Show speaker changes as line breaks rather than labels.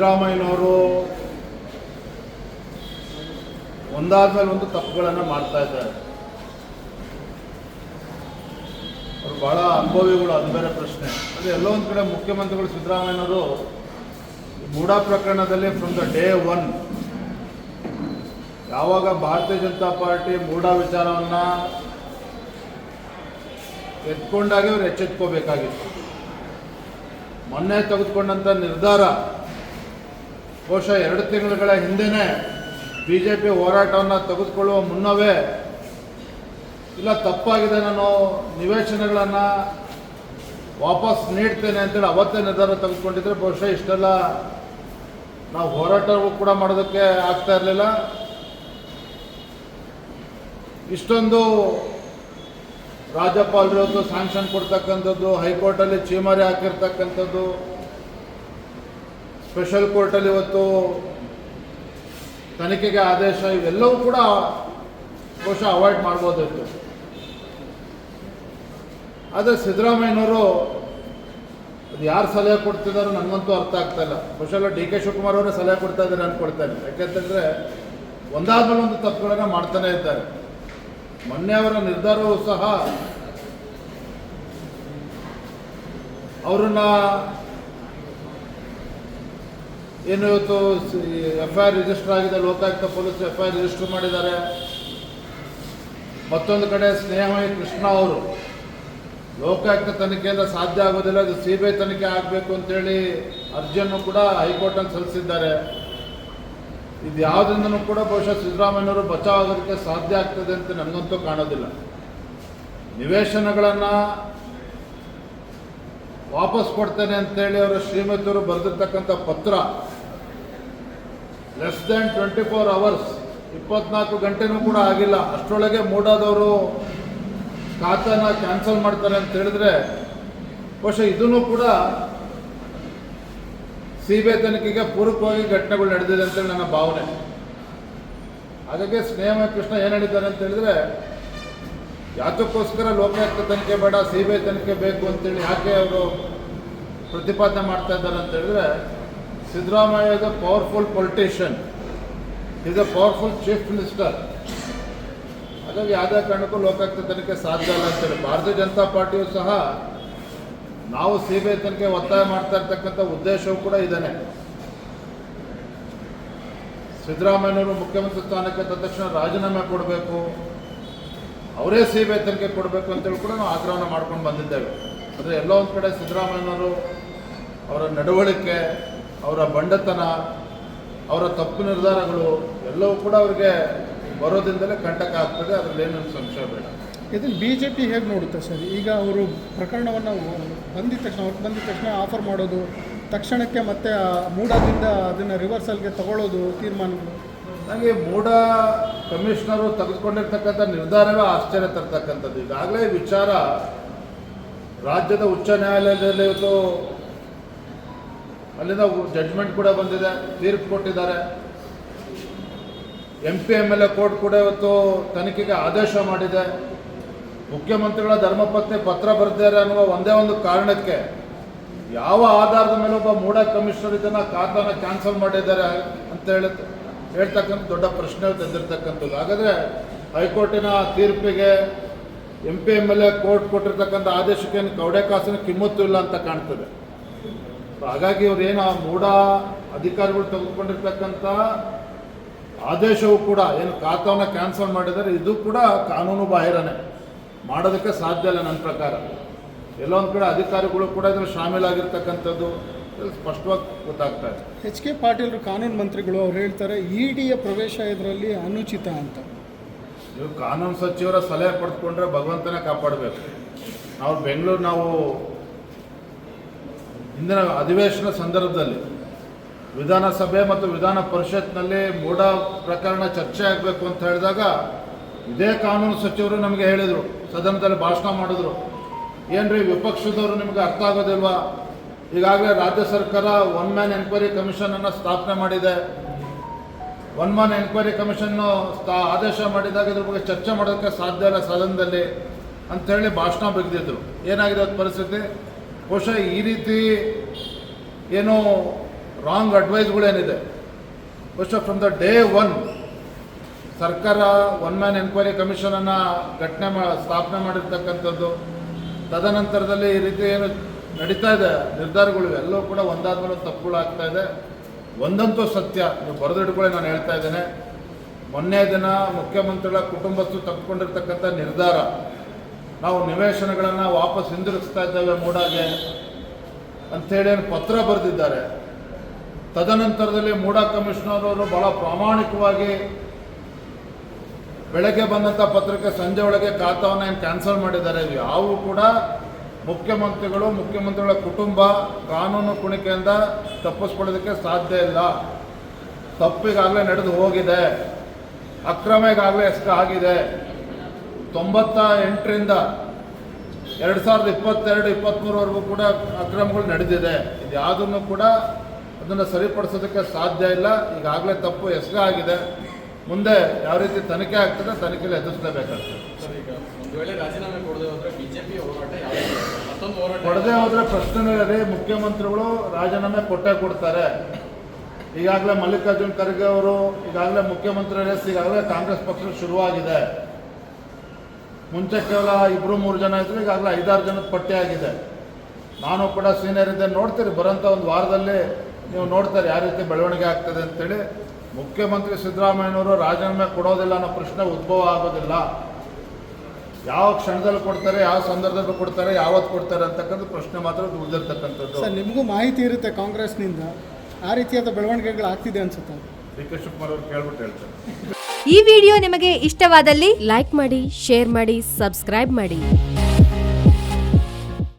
ಸಿದ್ದರಾಮಯ್ಯನವರು ಒಂದಾದ ಮೇಲೆ ಒಂದು ತಪ್ಪುಗಳನ್ನು ಮಾಡ್ತಾ ಇದ್ದಾರೆ. ಅವರು ಬಹಳ ಅನುಭವಿಗಳು ಅದು ಬೇರೆ ಪ್ರಶ್ನೆ. ಅಂದರೆ ಎಲ್ಲೋ ಒಂದು ಕಡೆ ಮುಖ್ಯಮಂತ್ರಿಗಳು ಸಿದ್ದರಾಮಯ್ಯನವರು ಮೂಡಾ ಪ್ರಕರಣದಲ್ಲಿ ಫ್ರಮ್ ದ ಡೇ ಒನ್ ಯಾವಾಗ ಭಾರತೀಯ ಜನತಾ ಪಾರ್ಟಿ ಮೂಡಾ ವಿಚಾರವನ್ನು ಎತ್ಕೊಂಡಾಗೆ ಅವ್ರು ಎಚ್ಚೆತ್ಕೋಬೇಕಾಗಿತ್ತು. ಮೊನ್ನೆ ತೆಗೆದುಕೊಂಡಂಥ ನಿರ್ಧಾರ ಬಹುಶಃ ಎರಡು ತಿಂಗಳುಗಳ ಹಿಂದೆನೇ ಬಿ ಜೆ ಪಿ ಹೋರಾಟವನ್ನು ತೆಗೆದುಕೊಳ್ಳುವ ಮುನ್ನವೇ ಇಲ್ಲ ತಪ್ಪಾಗಿದೆ ನಾನು ನಿವೇಶನಗಳನ್ನು ವಾಪಸ್ ನೀಡ್ತೇನೆ ಅಂತೇಳಿ ಅವತ್ತೇ ನಿರ್ಧಾರ ತೆಗೆದುಕೊಂಡಿದ್ರೆ ಬಹುಶಃ ಇಷ್ಟೆಲ್ಲ ನಾವು ಹೋರಾಟವೂ ಕೂಡ ಮಾಡೋದಕ್ಕೆ ಆಗ್ತಾ ಇರಲಿಲ್ಲ. ಇಷ್ಟೊಂದು ರಾಜ್ಯಪಾಲರು ಸ್ಯಾಂಕ್ಷನ್ ಕೊಡ್ತಕ್ಕಂಥದ್ದು, ಹೈಕೋರ್ಟಲ್ಲಿ ಚೀಮಾರಿ ಹಾಕಿರ್ತಕ್ಕಂಥದ್ದು ಸ್ಪೆಷಲ್ ಕೋರ್ಟಲ್ಲಿ ಇವತ್ತು ತನಿಖೆಗೆ ಆದೇಶ ಇವೆಲ್ಲವೂ ಕೂಡ ಬಹುಶಃ ಅವಾಯ್ಡ್ ಮಾಡ್ಬೋದಿತ್ತು ಆದರೆ ಸಿದ್ದರಾಮಯ್ಯನವರು ಅದು ಯಾರು ಸಲಹೆ ಕೊಡ್ತಿದ್ದಾರೋ ನನಗಂತೂ ಅರ್ಥ ಆಗ್ತಾ ಇಲ್ಲ. ಬಹುಶಃ ಡಿ ಕೆ ಶಿವಕುಮಾರ್ ಅವರೇ ಸಲಹೆ ಕೊಡ್ತಾ ಇದ್ದಾರೆ ಅನ್ಕೊಳ್ತೇನೆ. ಯಾಕೆಂತಂದರೆ ಒಂದಾದ್ಮೇಲೆ ಒಂದು ತಪ್ಪುಗಳನ್ನು ಮಾಡ್ತಾನೆ ಇದ್ದಾರೆ. ಮೊನ್ನೆ ಅವರ ನಿರ್ಧಾರವೂ ಸಹ ಅವರನ್ನ ಏನು ಇವತ್ತು ಎಫ್ ಐ ಆರ್ ರಿಜಿಸ್ಟರ್ ಆಗಿದೆ, Lokayukta police F I R register ಮಾಡಿದ್ದಾರೆ. ಮತ್ತೊಂದು ಕಡೆ ಸ್ನೇಹಮಯಿ ಕೃಷ್ಣ ಅವರು, ಲೋಕಾಯುಕ್ತ ತನಿಖೆಯಿಂದ ಸಾಧ್ಯ ಆಗೋದಿಲ್ಲ ಅದು ಸಿ ಬಿ ಐ ತನಿಖೆ ಆಗಬೇಕು ಅಂತೇಳಿ ಅರ್ಜಿಯನ್ನು ಕೂಡ ಹೈಕೋರ್ಟಲ್ಲಿ ಸಲ್ಲಿಸಿದ್ದಾರೆ. ಇದು ಯಾವುದರಿಂದನೂ ಕೂಡ ಬಹುಶಃ ಸಿದ್ದರಾಮಯ್ಯವರು ಬಚಾವ್ ಆಗೋದಕ್ಕೆ ಸಾಧ್ಯ ಆಗ್ತದೆ ಅಂತ ನನಗಂತೂ ಕಾಣೋದಿಲ್ಲ. ನಿವೇಶನಗಳನ್ನು ವಾಪಸ್ ಕೊಡ್ತೇನೆ ಅಂತೇಳಿ ಅವರ ಶ್ರೀಮತಿಯವರು ಬರೆದಿರ್ತಕ್ಕಂಥ ಪತ್ರ. Less than twenty four hours ಇಪ್ಪತ್ನಾಲ್ಕು ಗಂಟೆನೂ ಕೂಡ ಆಗಿಲ್ಲ. ಅಷ್ಟರೊಳಗೆ ಮೂಡಾದವರು ಖಾತಾನ ಕ್ಯಾನ್ಸಲ್ ಮಾಡ್ತಾರೆ ಅಂತ ಹೇಳಿದ್ರೆ, ಬಹುಶಃ ಇದನ್ನು ಕೂಡ ಸಿ ಬಿ ತನಿಖೆಗೆ ಪೂರಕವಾಗಿ ಘಟನೆಗಳು ನಡೆದಿದೆ ಅಂತೇಳಿ ನನ್ನ ಭಾವನೆ. ಹಾಗಾಗಿ ಸ್ನೇಹ ಕೃಷ್ಣ ಏನು ಹೇಳಿದ್ದಾರೆ ಅಂತ ಹೇಳಿದ್ರೆ ಯಾತಕ್ಕೋಸ್ಕರ ಲೋಕಾಯುಕ್ತ ತನಿಖೆ ಬೇಡ ಸಿ ಬಿ ಐ ತನಿಖೆ ಬೇಕು ಅಂತೇಳಿ ಯಾಕೆ ಅವರು ಪ್ರತಿಪಾದನೆ ಮಾಡ್ತಾ ಇದ್ದಾರೆ ಅಂತ ಹೇಳಿದ್ರೆ, Siddaramaiah is a powerful politician is a powerful chief minister ಹಾಗಾಗಿ ಯಾವುದೇ ಕಾರಣಕ್ಕೂ ಲೋಕಾಯುಕ್ತ ತನಿಖೆ ಸಾಧ್ಯ ಇಲ್ಲ ಅಂತೇಳಿ ಭಾರತೀಯ ಜನತಾ ಪಾರ್ಟಿಯು ಸಹ ನಾವು ಸಿ ಬಿ ಐ ತನಿಖೆ ಒತ್ತಾಯ ಮಾಡ್ತಾ ಇರ್ತಕ್ಕಂಥ ಉದ್ದೇಶವೂ ಕೂಡ ಇದ್ದಾನೆ ಸಿದ್ದರಾಮಯ್ಯನವರು ಮುಖ್ಯಮಂತ್ರಿ ಸ್ಥಾನಕ್ಕೆ ತಕ್ಷಣ ರಾಜೀನಾಮೆ ಕೊಡಬೇಕು. ಅವರೇ ಸಿ ಬಿ ಕೊಡಬೇಕು ಅಂತೇಳಿ ಕೂಡ ನಾವು ಆಗ್ರಹವನ್ನು ಮಾಡ್ಕೊಂಡು ಬಂದಿದ್ದೇವೆ. ಆದರೆ ಎಲ್ಲೋ ಒಂದು ಕಡೆ ಸಿದ್ದರಾಮಯ್ಯನವರು ಅವರ ನಡವಳಿಕೆ, ಅವರ ಬಂಡತನ, ಅವರ ತಪ್ಪು ನಿರ್ಧಾರಗಳು ಎಲ್ಲವೂ ಕೂಡ ಅವರಿಗೆ ಬರೋದ್ರಿಂದಲೇ ಕಂಟಕ ಆಗ್ತದೆ, ಅದರಲ್ಲಿ ಏನು ಸಂಶಯ ಬೇಡ.
ಇದನ್ನು ಬಿ ಜೆ ಪಿ ಹೇಗೆ ನೋಡುತ್ತೆ ಸರ್? ಈಗ ಅವರು ಪ್ರಕರಣವನ್ನು ಬಂದಿದ ತಕ್ಷಣ, ಅವ್ರು ಬಂದಿದ ತಕ್ಷಣ ಆಫರ್ ಮಾಡೋದು, ತಕ್ಷಣಕ್ಕೆ ಮತ್ತೆ ಮೂಡಾದಿಂದ ಅದನ್ನು ರಿವರ್ಸಲ್ಗೆ ತಗೊಳ್ಳೋದು ತೀರ್ಮಾನಗಳು.
ನನಗೆ ಮೂಡ ಕಮಿಷನರು ತೆಗೆದುಕೊಂಡಿರ್ತಕ್ಕಂಥ ನಿರ್ಧಾರವೇ ಆಶ್ಚರ್ಯ ತರ್ತಕ್ಕಂಥದ್ದು. ಈಗಾಗಲೇ ವಿಚಾರ ರಾಜ್ಯದ ಉಚ್ಚ ನ್ಯಾಯಾಲಯದಲ್ಲಿ ಇವತ್ತು ಅಲ್ಲಿಂದ ಜಡ್ಜ್ಮೆಂಟ್ ಕೂಡ ಬಂದಿದೆ, ತೀರ್ಪು ಕೊಟ್ಟಿದ್ದಾರೆ. M P M L A court ಕೂಡ ಇವತ್ತು ತನಿಖೆಗೆ ಆದೇಶ ಮಾಡಿದೆ. ಮುಖ್ಯಮಂತ್ರಿಗಳ ಧರ್ಮಪತ್ನಿ ಪತ್ರ ಬರೆದಿದ್ದಾರೆ ಅನ್ನುವ ಒಂದೇ ಒಂದು ಕಾರಣಕ್ಕೆ ಯಾವ ಆಧಾರದ ಮೇಲೆ ಒಬ್ಬ ಮೂಡ ಕಮಿಷನರ್ ಇದನ್ನು ಖಾತಾನ ಕ್ಯಾನ್ಸಲ್ ಮಾಡಿದ್ದಾರೆ ಅಂತ ಹೇಳಿ ಹೇಳ್ತಕ್ಕಂಥ ದೊಡ್ಡ ಪ್ರಶ್ನೆ ತಂದಿರ್ತಕ್ಕಂಥದ್ದು. ಹಾಗಾದರೆ ಹೈಕೋರ್ಟಿನ ತೀರ್ಪಿಗೆ M P M L A court ಕೊಟ್ಟಿರ್ತಕ್ಕಂಥ ಆದೇಶಕ್ಕೆ ಏನು ಕವಡೆ ಕಾಸಿನ ಕಿಮ್ಮತ್ತು ಇಲ್ಲ ಅಂತ ಕಾಣ್ತದೆ. ಹಾಗಾಗಿ ಏನು ಆ ಮೂಢ ಅಧಿಕಾರಿಗಳು ತೆಗೆದುಕೊಂಡಿರ್ತಕ್ಕಂಥ ಆದೇಶವು ಕೂಡ ಏನು ಖಾತಾವನ್ನು ಕ್ಯಾನ್ಸಲ್ ಮಾಡಿದರೆ ಇದು ಕೂಡ ಕಾನೂನು ಬಾಹಿರನೇ. ಮಾಡೋದಕ್ಕೆ ಸಾಧ್ಯ ಇಲ್ಲ ನನ್ನ ಪ್ರಕಾರ. ಎಲ್ಲೊಂದು ಕಡೆ ಅಧಿಕಾರಿಗಳು ಕೂಡ ಇದರಲ್ಲಿ ಶಾಮೀಲಾಗಿರ್ತಕ್ಕಂಥದ್ದು ಸ್ಪಷ್ಟವಾಗಿ ಗೊತ್ತಾಗ್ತಾ ಇದೆ.
ಎಚ್ ಕೆ ಪಾಟೀಲ್ ಕಾನೂನು ಮಂತ್ರಿಗಳು ಅವ್ರು ಹೇಳ್ತಾರೆ ಇ ಡಿಯ ಪ್ರವೇಶ ಇದರಲ್ಲಿ ಅನುಚಿತ ಅಂತ.
ನೀವು ಕಾನೂನು ಸಚಿವರ ಸಲಹೆ ಪಡೆದುಕೊಂಡ್ರೆ ಭಗವಂತನ ಕಾಪಾಡಬೇಕು. ನಾವು ಬೆಂಗಳೂರು ನಾವು ಇಂದಿನ ಅಧಿವೇಶನ ಸಂದರ್ಭದಲ್ಲಿ ವಿಧಾನಸಭೆ ಮತ್ತು ವಿಧಾನ ಪರಿಷತ್ನಲ್ಲಿ ಮೂಡ ಪ್ರಕರಣ ಚರ್ಚೆ ಆಗಬೇಕು ಅಂತ ಹೇಳಿದಾಗ ಇದೇ ಕಾನೂನು ಸಚಿವರು ನಮಗೆ ಹೇಳಿದರು ಸದನದಲ್ಲಿ ಭಾಷಣ ಮಾಡಿದ್ರು. ಏನ್ರಿ ವಿಪಕ್ಷದವರು ನಿಮಗೆ ಅರ್ಥ ಆಗೋದಿಲ್ವಾ? ಈಗಾಗಲೇ ರಾಜ್ಯ ಸರ್ಕಾರ ಒನ್ ಮ್ಯಾನ್ ಎನ್ಕ್ವೈರಿ ಕಮಿಷನನ್ನು ಸ್ಥಾಪನೆ ಮಾಡಿದೆ. ಒನ್ ಮ್ಯಾನ್ ಎನ್ಕ್ವೈರಿ ಕಮಿಷನ್ನು ಸ್ಥಾ ಆದೇಶ ಮಾಡಿದಾಗ ಇದ್ರ ಬಗ್ಗೆ ಚರ್ಚೆ ಮಾಡೋದಕ್ಕೆ ಸಾಧ್ಯ ಇಲ್ಲ ಸದನದಲ್ಲಿ ಅಂಥೇಳಿ ಭಾಷಣ ಬಗೆದಿದ್ರು. ಏನಾಗಿದೆ ಅದು ಪರಿಸ್ಥಿತಿ? ಬಹುಶಃ ಈ ರೀತಿ ಏನು ರಾಂಗ್ ಅಡ್ವೈಸ್ಗಳೇನಿದೆ ಬಹುಶಃ ಫ್ರಮ್ ದ ಡೇ ಒನ್ ಸರ್ಕಾರ ಒನ್ ಮ್ಯಾನ್ ಎನ್ಕ್ವೈರಿ ಕಮಿಷನನ್ನು ಘಟನೆ ಮಾ ಸ್ಥಾಪನೆ ಮಾಡಿರ್ತಕ್ಕಂಥದ್ದು. ತದನಂತರದಲ್ಲಿ ಈ ರೀತಿ ಏನು ನಡೀತಾ ಇದೆ. ನಿರ್ಧಾರಗಳು ಎಲ್ಲವೂ ಕೂಡ ಒಂದಾದ್ಮೇಲೆ ಮೇಲೆ ತಪ್ಪುಗಳು ಆಗ್ತಾ ಇದೆ. ಒಂದಂತೂ ಸತ್ಯ. ನೀವು ಬರೆದಿಟ್ಕೊಳ್ಳಿ, ನಾನು ಹೇಳ್ತಾ ಇದ್ದೇನೆ. ಮೊನ್ನೆ ದಿನ ಮುಖ್ಯಮಂತ್ರಿಗಳ ಕುಟುಂಬಸ್ಥರು ತಪ್ಪಿಕೊಂಡಿರ್ತಕ್ಕಂಥ ನಿರ್ಧಾರ. ನಾವು ನಿವೇಶನಗಳನ್ನು ವಾಪಸ್ ಹಿಂದಿರುಗಿಸ್ತಾ ಇದ್ದೇವೆ ಮೂಡಾಗೆ. ಅಂಥೇಳಿ ಪತ್ರ ಬರೆದಿದ್ದಾರೆ. ತದನಂತರದಲ್ಲಿ ಮೂಡಾ ಕಮಿಷನರ್ ಅವರು ಬಹಳ ಪ್ರಾಮಾಣಿಕವಾಗಿ ಬೆಳಗ್ಗೆ ಬಂದಂಥ ಪತ್ರಕ್ಕೆ ಸಂಜೆ ಒಳಗೆ ಖಾತಾವನ್ನು ಏನು ಕ್ಯಾನ್ಸಲ್ ಮಾಡಿದ್ದಾರೆ. ಇವು ಯಾವುವು ಕೂಡ ಮುಖ್ಯಮಂತ್ರಿಗಳು, ಮುಖ್ಯಮಂತ್ರಿಗಳ ಕುಟುಂಬ ಕಾನೂನು ಕುಣಿಕೆಯಿಂದ ತಪ್ಪಿಸ್ಕೊಳ್ಳೋದಕ್ಕೆ ಸಾಧ್ಯ ಇಲ್ಲ. ತಪ್ಪಿಗಾಗಲೇ ನಡೆದು ಹೋಗಿದೆ. ಅಕ್ರಮ ಈಗಾಗಲೇ ಆಗಿದೆ. ತೊಂಬತ್ತ ಎಂಟರಿಂದ ಎರಡು ಸಾವಿರದ ಇಪ್ಪತ್ತೆರಡು ಇಪ್ಪತ್ತ್ಮೂರವರೆಗೂ ಕೂಡ ಅಕ್ರಮಗಳು ನಡೆದಿದೆ. ಇದು ಯಾವುದನ್ನು ಕೂಡ ಅದನ್ನು ಸರಿಪಡಿಸೋದಕ್ಕೆ ಸಾಧ್ಯ ಇಲ್ಲ. ಈಗಾಗಲೇ ತಪ್ಪು ಎಸ್ಗ ಆಗಿದೆ. ಮುಂದೆ ಯಾವ ರೀತಿ ತನಿಖೆ ಆಗ್ತದೆ, ತನಿಖೆಯಲ್ಲಿ ಎದುರಿಸಲೇಬೇಕಾಗ್ತದೆ. ಕೊಡದೆ ಹೋದ್ರೆ ಪ್ರಶ್ನೆ ಇದೆ. ಮುಖ್ಯಮಂತ್ರಿಗಳು ರಾಜೀನಾಮೆ ಕೊಟ್ಟೆ ಕೊಡ್ತಾರೆ. ಈಗಾಗಲೇ ಮಲ್ಲಿಕಾರ್ಜುನ್ ಖರ್ಗೆ ಅವರು ಈಗಾಗಲೇ ಮುಖ್ಯಮಂತ್ರಿ ರೇಸ್ ಈಗಾಗಲೇ ಕಾಂಗ್ರೆಸ್ ಪಕ್ಷ ಶುರುವಾಗಿದೆ. ಮುಂಚೆ ಕೇವಲ ಇಬ್ಬರು ಮೂರು ಜನ ಇದ್ರು, ಈಗಾಗಲೇ ಐದಾರು ಜನದ ಪಟ್ಟಿ ಆಗಿದೆ. ನಾನು ಕೂಡ ಸೀನಿಯರ್ ಇದ್ದೆ ನೋಡ್ತೀರಿ ಬರೋಂಥ ಒಂದು ವಾರದಲ್ಲಿ ನೀವು ನೋಡ್ತಾರೆ ಯಾವ ರೀತಿ ಬೆಳವಣಿಗೆ ಆಗ್ತದೆ ಅಂತೇಳಿ. ಮುಖ್ಯಮಂತ್ರಿ ಸಿದ್ದರಾಮಯ್ಯನವರು ರಾಜೀನಾಮೆ ಕೊಡೋದಿಲ್ಲ ಅನ್ನೋ ಪ್ರಶ್ನೆ ಉದ್ಭವ ಆಗೋದಿಲ್ಲ. ಯಾವ ಕ್ಷಣದಲ್ಲಿ ಕೊಡ್ತಾರೆ ಯಾವ ಸಂದರ್ಭದಲ್ಲಿ ಕೊಡ್ತಾರೆ ಯಾವತ್ತು ಕೊಡ್ತಾರೆ ಅಂತಕ್ಕಂಥ ಪ್ರಶ್ನೆ ಮಾತ್ರ ಉಳಿದಿರ್ತಕ್ಕಂಥದ್ದು.
ಸರ್ ನಿಮಗೂ ಮಾಹಿತಿ ಇರುತ್ತೆ ಕಾಂಗ್ರೆಸ್ನಿಂದ. ಆ ರೀತಿಯಾದ ಬೆಳವಣಿಗೆಗಳು ಆಗ್ತಿದೆ ಅನ್ಸುತ್ತೆ.
ಡಿ. ಕೆ. ಶಿವಕುಮಾರ್ ಅವ್ರು ಕೇಳ್ಬಿಟ್ಟು ಹೇಳ್ತಾರೆ.
ಈ ವಿಡಿಯೋ ನಿಮಗೆ ಇಷ್ಟವಾದಲ್ಲಿ
ಲೈಕ್ ಮಾಡಿ ಶೇರ್ ಮಾಡಿ ಸಬ್ಸ್ಕ್ರೈಬ್ ಮಾಡಿ.